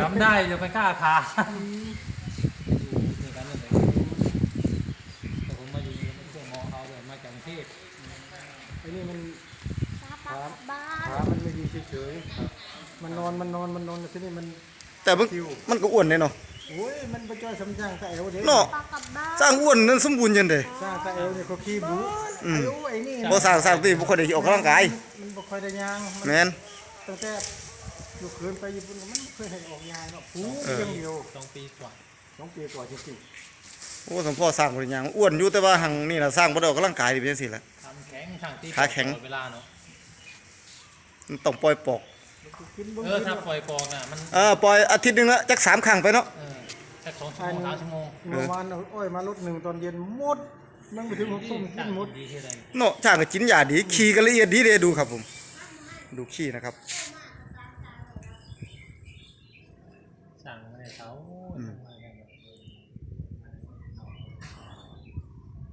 จำได้จะไปกล้าทาอยู่ด้วยกันนั่นแหละแต่ผมมาอยู่นี่ไม่ใช่มองเขาเลยมาจากกรุงเทพไอ้นี่มันป้าป้าบ้านขามันไม่ดีเฉยๆมันนอนมันนอนมันนอนที่นี่มันแต่มันมันก็อ้วนเลยเนาะโอ้ยมันไปจ่อยสำจังตะเอวเด็เนาะป้ากลับบ้านสร้างอ้วนนั้นสมบูรณ์จังเด้สร้างตะเอวเนี่ยเขาขี้บุไอ้รู้ไอ้นี่บ่สร้างสร้างตีบ่ค่อยได้ออกกำลังกายมันบ่ค่อยได้ยางมันแม่นตั้งแต่ อยู่คืนไปญี่ปุ่นมันไม่เคยให้ออกยางเนาะผูอย่างเดียวสองปีกว่าสองปีกว่าจริงโอ้สมพ่อสร้างบ่ได้หยังอ้วนอยู่แต่ว่าหังนี่ล่ะสร้างบ่ได้ออกกำลังกายนี่เป็นจังซี่ล่ะทำแข็งช่างตีขาแข็งตลอดเวลาเนาะมันต้องปล่อยปอกๆกินเบิ่งเออถ้าปล่อยปอกน่ะมันเออปล่อยอาทิตย์หนึงละจักสามครั้งไปเนาะเออแค่สองชั่วโมงสามชั่วโมงเมื่อวานเอาอ้อยมารถหนึ่งตอนเย็นหมดนั่งไปถึงหกทุ่มกิช่างนหมดดีที่ใดเนาะช่างก็กินยาดีขี่ก็ละเอียดดีเด้ดูครับผม ดูขี้นะครับ สั่งไม่ได้เขา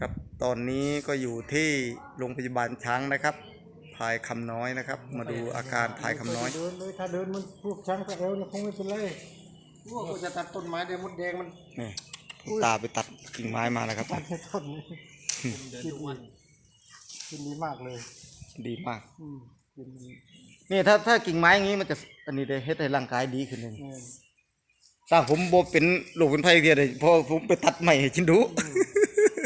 ครับ ตอนนี้ก็อยู่ที่โรงพยาบาลช้างนะครับพายคำน้อยนะครับ มาดูอาการพายคำน้อยเดินเลยถ้าเดินมันพวกช้างตะเอวเนี่ยคงไม่เป็นไรพวกจะตัดต้นไม้เดี๋ยวมดแดงมันนี่คุณตาไปตัดกิ่งไม้มาแล้วครับ ตัดให้ต้นนี้เดินทุกวันกินดีมากเลย ดีมากอืมกินนี่ถ้าถ้ากิ่งไม้อย่างนี้มันจะอันนี้ได้เฮ็ดให้ร่างกายดีขึ้นเลยแน่นสร้างผมบ่เป็นโรคเป็นภัยเดียวเลยเพราะผมไปตัดใหม่ให้ชินดู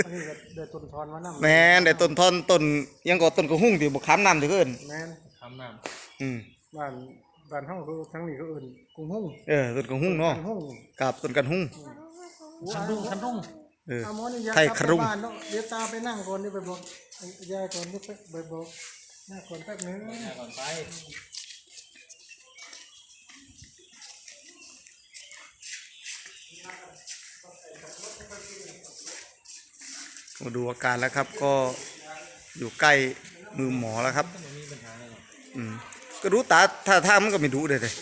อันนี้ก็เดินต้นทอนมานั่งแม่นได้ต้นท่อนต้นยังก็ต้นกระหุ่งที่บ่ค้ำน้ำที่เอิ้นแม่นทำน้อืมบ้านบ้านห้องคือทั้งนี้ก็อื่นกุ้งหุ้งเออต้นกระหุ่งเนาะกุ้งหุ้งกับต้นกันหุ่งำคันรุ่งคันรุ่งเออเอาหมอนี่อยากไทยกลับครุงไปบ้านเนาะเดี๋ยวตาไปนั่งก่อนนี่ไปบอกยายก่อนนี่ไปบอกหน้าก่อนแป๊บนึงแม่ก่อนไป มาดูอาการแล้วครับ ก็อยู่ใกล้มือหมอแล้วครับ อืมก็รู้ตาถ้าทางมันก็ไม่ดูเลยเลย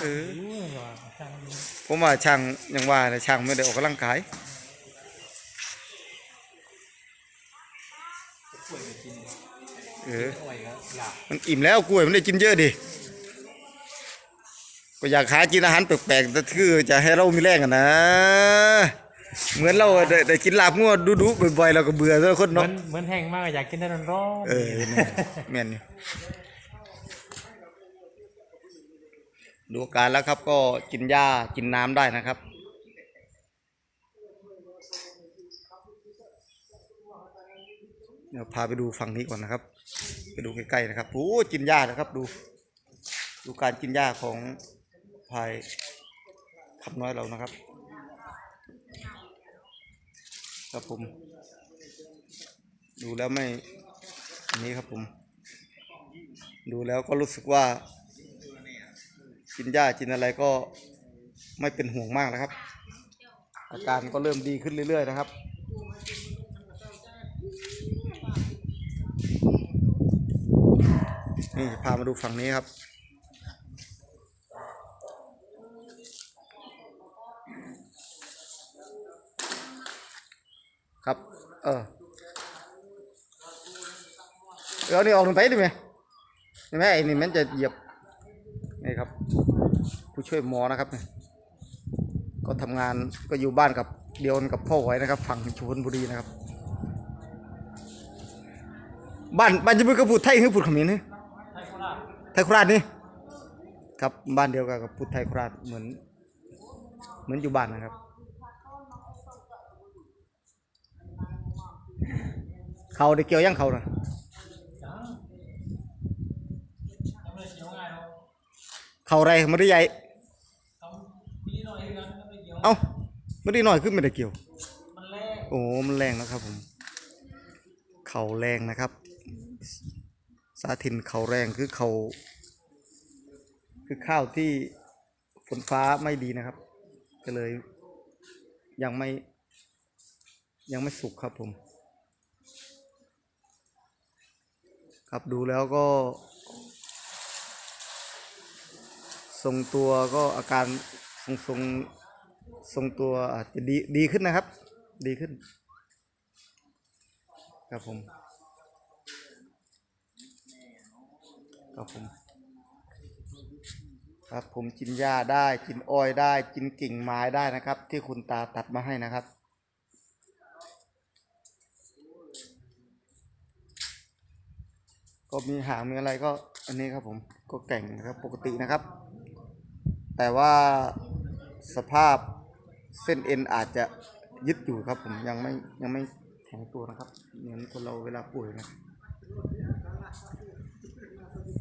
เออรู้ว่าช่างดีผมว่าช่างยังว่าเลยช่างไม่ได้ออกกำลังกายเออมันอิ่มแล้วกล้วยมันได้กินเยอะดิก็อยากหากินอาหารแปลกๆแต่คือจะให้เรามีแรงกันนะ เหมือนเราได้ได้กินลาบงัวดุๆบ่อยๆเราก็เบื่อแล้วคนเหมือเนาะนเหมือนแห้งมากอยากกินได้ร้อนๆเออแม่นแม่นอยู่ดูอาการแล้วครับก็กินหญ้ากินน้ำได้นะครับ เดี๋ยวพาไปดูฝั่งนี้ก่อนนะครับ ไปดูใกล้ๆนะครับโอ้กินหญ้านะครับดู ดูการกินหญ้าของพายขับน้อยเรานะครับ ครับผม ดูแล้วไม่นนี้ครับผม ดูแล้วก็รู้สึกว่า กินหญ้ากินอะไรก็ไม่เป็นห่วงมากนะครับ อาการก็เริ่มดีขึ้นเรื่อย ๆ นะครับนี่พามาดูฝั่งนี้ครับ ครับ เออเอานี่ออกลงไปดิไหมเห็นไหมไอ้นี่มันจะเหยียบนี่ครับ ผู้ช่วยหมอนะครับเนี่ยก็ทำงานก็อยู่บ้านกับเดียวกับพ่อไว้นะครับ ฝั่งชลบุรีนะครับ บ้านบ้านจะพูดกับพูดไทยหรือพูดเขมรนี่ไทยโคราชไทยโคราชนี่ครับบ้านเดียวกันกับพูดไทยโคราชเหมือน เหมือนอยู่บ้านนะครับ เขาได้เกี่ยวยังเขานะจังยังไม่ได้เกี่ยวง่ายหรอกเขาอะไรไม่ได้ใหญ่เขาปีหน่อยเองนะไม่ได้เกี่ยวเอ้าไม่ได้น้อยขึ้นไม่ได้เกี่ยวมันแรกโอ้มันแรงนะครับผม เขาแรงนะครับ สาธินเขาแรงคือเขาคือข้าวที่ฝนฟ้าไม่ดีนะครับ ก็เลยยังไม่ยังไม่สุกครับผม ครับดูแล้วก็ ทรงตัวก็อาการทรงทรงทรงตัวอาจจะดีดีขึ้นนะครับ ดีขึ้น ครับผม ครับผม ครับผมกินหญ้าได้กินอ้อยได้กินกิ่งไม้ได้นะครับ ที่คุณตาตัดมาให้นะครับ ก็มีหางมีอะไรก็อันนี้ครับผมก็แก่งนะครับปกตินะครับ แต่ว่าสภาพเส้นเอ็นอาจจะยึดอยู่ครับผมยังไม่ยังไม่แข็งตัวนะครับเหมือนคนเราเวลาป่วยนะ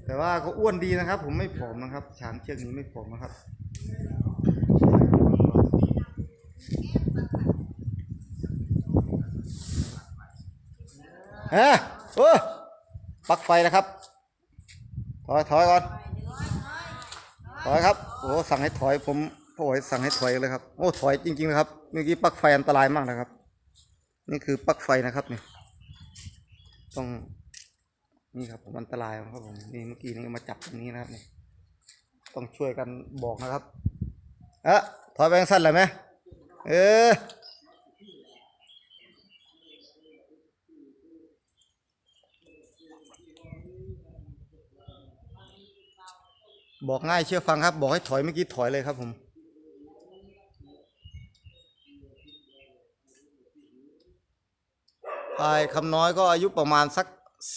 แต่ว่าก็อ้วนดีนะครับ ผมไม่ผอมนะครับช้างเชือกนี้ไม่ผอมนะครับฮะโอ้ ปลั๊กไฟนะครับ ถอยถอยก่อน ถอยครับ โอ้สั่งให้ถอยผมพ่อโอยสั่งให้ถอยเลยครับ โอ้ถอยจริงๆนะครับ เมื่อกี้ปลั๊กไฟอันตรายมากนะครับ นี่คือปลั๊กไฟนะครับเนี่ยต้องนี่ครับผมอันตรายครับผมนี่เมื่อกี้นี่มาจับตรงนี้นะครับเนี่ยต้องช่วยกันบอกนะครับ เอะถอยไปยังสั้นเลยไหมเออ บอกง่ายเชื่อฟังครับ บอกให้ถอยเมื่อกี้ถอยเลยครับผมพายคำน้อยก็อายุประมาณสัก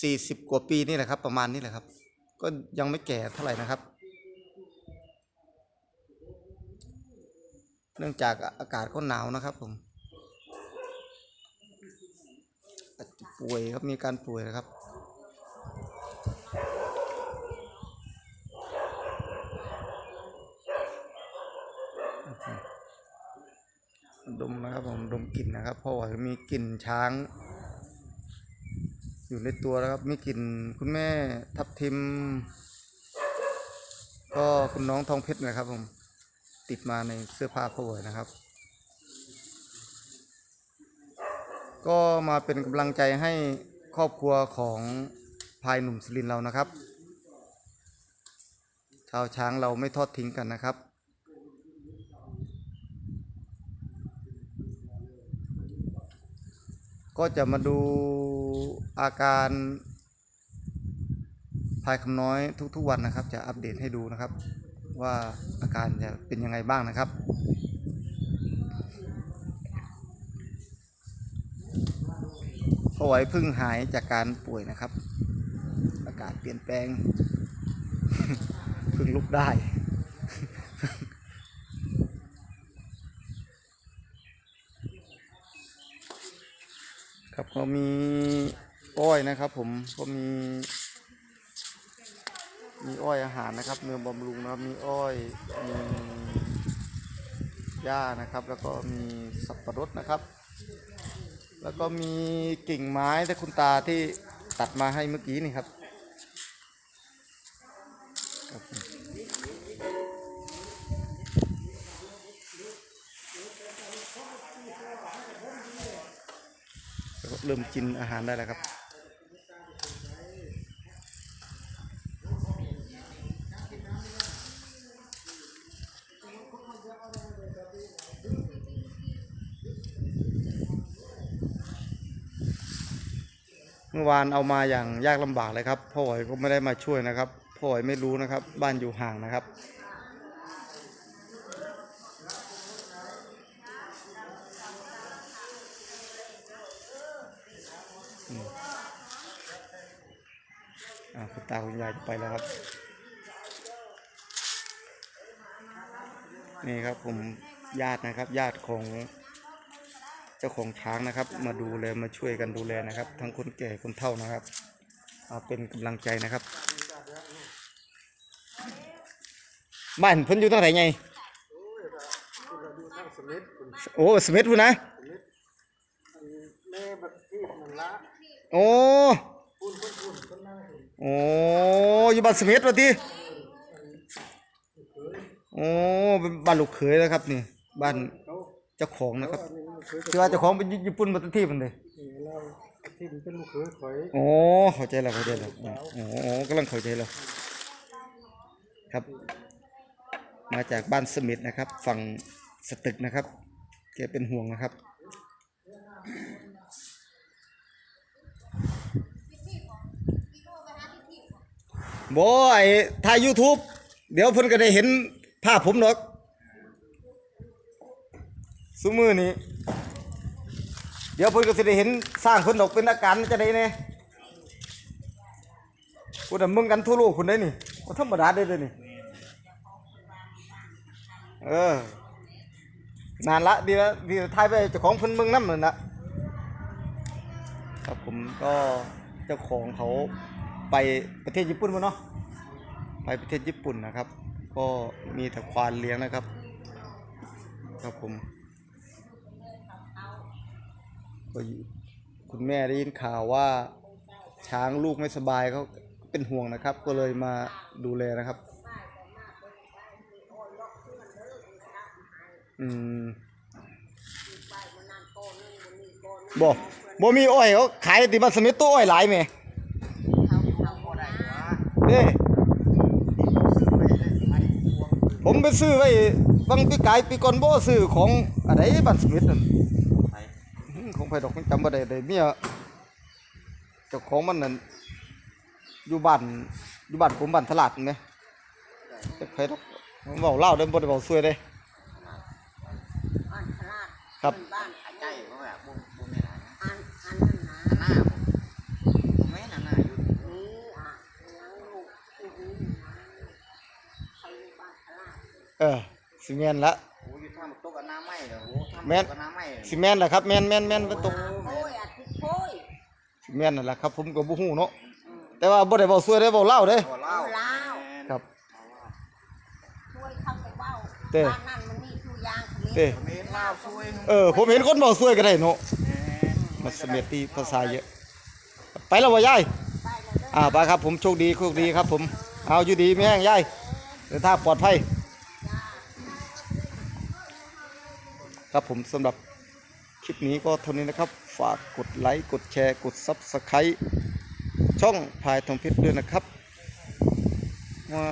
สี่สิบกว่าปีนี่แหละครับ ประมาณนี้แหละครับ ก็ยังไม่แก่เท่าไหร่นะครับ เนื่องจากอากาศก็หนาวนะครับผมอาจจะป่วยครับมีการป่วยนะครับ ดมนะครับผมดม กลิ่นนะครับ เพราะว่ามีกลิ่นช้าง อยู่ในตัวแล้วครับมีกลิ่นคุณแม่ทับทิม ก็คุณน้องทองเพชรนะครับผมติดมาในเสื้อผ้าพ่อไหวนะครับ ก็มาเป็นกำลังใจให้ครอบครัวของพายหนุ่มสลินเรานะครับ ชาวช้างเราไม่ทอดทิ้งกันนะครับ ก็จะมาดูอาการพายคำน้อยทุก ๆ วันนะครับ จะอัปเดตให้ดูนะครับ ว่าอาการจะเป็นยังไงบ้างนะครับพอไหวเพึ่งหายจากการป่วยนะครับ อากาศเปลี่ยนแปลงเพึ่งลุกได้ ครับ ก็มีอ้อยนะครับผมก็มี มีอ้อยอาหารนะครับเนื้อบำรุงนะครับมีอ้อยมีหญ้านะครับ แล้วก็มีสับปะรดนะครับ แล้วก็มีกิ่งไม้ที่คุณตาที่ตัดมาให้เมื่อกี้นี่ครับครับ ริ่มกินอาหารได้แล้วครับ เมื่อวานเอามาอย่างยากลำบากเลยครับพ่อหอยก็ไม่ได้มาช่วยนะครับพ่อหอยไม่รู้นะครับ บ้านอยู่ห่างนะครับ อืมอ่า คุณตาคุณยายจะไปแล้วครับ นี่ครับผมญาตินะครับ ญาติของเจ้าของช้างนะครับ มาดูแลมาช่วยกันดูแลนะครับ ทั้งคนแก่คนเฒ่านะครับเอาเป็นกำลังใจนะครับ บ้านเพิ่นอยู่ตรงไหนไงอยู่ทางสมิธคุณโอ้สมิธพูนะ แม่บัดที่นั่นละ โอ้คุณคุณคุณคนนั่งคุณโอ้อยู่บ้านสมิธวะทีโอ้เป็นบ้านลูกเขยนะครับนี่บ้านเขาเจ้าของนะครับอันนี้มันเคยที่ว่าเจ้าของเป็นญี่ปุ่นมาตั้งที่มันเลยเราที่มันเป็นลูกเคยข่อยโอ้เข้าใจแล้วเข้าใจแล้วโอ้โอ้กำลังเข้าใจแล้วครับ มาจากบ้านสมิธนะครับ ฝั่งสตึกนะครับแกเป็นห่วงนะครับ บอยถ่าย YouTube เดี๋ยวเพิ่นก็ได้เห็นภาพผมดอกซุมือนี้ เดี๋ยวเพิ่นก็สิได้เห็นสร้างเพิ่นดอกเป็นอาการจะได้แน่กูน่ะมึงกันทั่วโลกคุณได้นี่บ่ธรรมดาเด้เด้อนี่ เออนานละดีละดีละทายไปเจ้าของเพิ่นมืองน้ำนั่นนะครับผมก็เจ้าของเขา ไปประเทศญี่ปุ่นมาเนาะไปประเทศญี่ปุ่นนะครับ ก็มีแต่ควานเลี้ยงนะครับ ครับผมคุณแม่ได้ยินข่าวว่าช้างลูกไม่สบายเขาเป็นห่วงนะครับ ก็เลยมาดูแลนะครับ อืมบ่บ่มีอ้อยเขาขายติมาสมิธตัวอ้อยหลายแหม เด้ผมไปซื้อไว้บางปีกายปีก่อนบ่ซื้อของอะไรบันสมิธนั่นอื้อของไผดอกมันจำบ่ได้ได้เมียเจ้าของมันนั่นอยู่บ้านอยู่บ้านผมบ้านตลาดนั่นแหมจักไผดอกผมเว้าเล่าวได้บ่ได้เว้าซวยเด้บ้านพลาดครับ บ้าน หายใจเพราะแบบบุบุไม่ได้ อันอันนั้นนะ หน้าผมผมไม่หน้าหน้าอยู่ นี่อะยังลูกอือหือนะใครอยู่บ้านพลาด เออสิแม่นละโอ้ยอยู่ท่าหมกตกกับน้ำไหม้เหรอโอ้ท่าหมแม่นกกับน้ำไหม้เหรอสิแม่นล่ะครับแม่นแม่นแม่นบ่ตกโอ้ยอาทิตย์โอ้ยสิแม่นนั่นล่ะครับ ผมก็บ่ฮู้เนาะแต่ว่าบ่ได้เว้าซวยได้เว้าเล่าวเด้เอาเหล้าเอาเหล้าครับ ช่วยเข้าไปเว้าเต้ บ้านนั่นมันนี่ทุยางขมิ้นเด้เมนเหล้าช่วยเออผมเห็นคนเว้าซวยก็ได้เนาะแหมมันสมิธที่ภาษาเยอะ ไปแล้วบ่ยาย ไปแล้วเด้อ อ่าไปครับผมโชคดีโชคดีครับผม เอาอยู่ดีไม่แห้งยายเดินทางปลอดภัย ครับผมสำหรับคลิปนี้ก็เท่านี้นะครับ ฝากกดไลค์กดแชร์กด Subscribe ช่องพายทองเพชรด้วยนะครับมา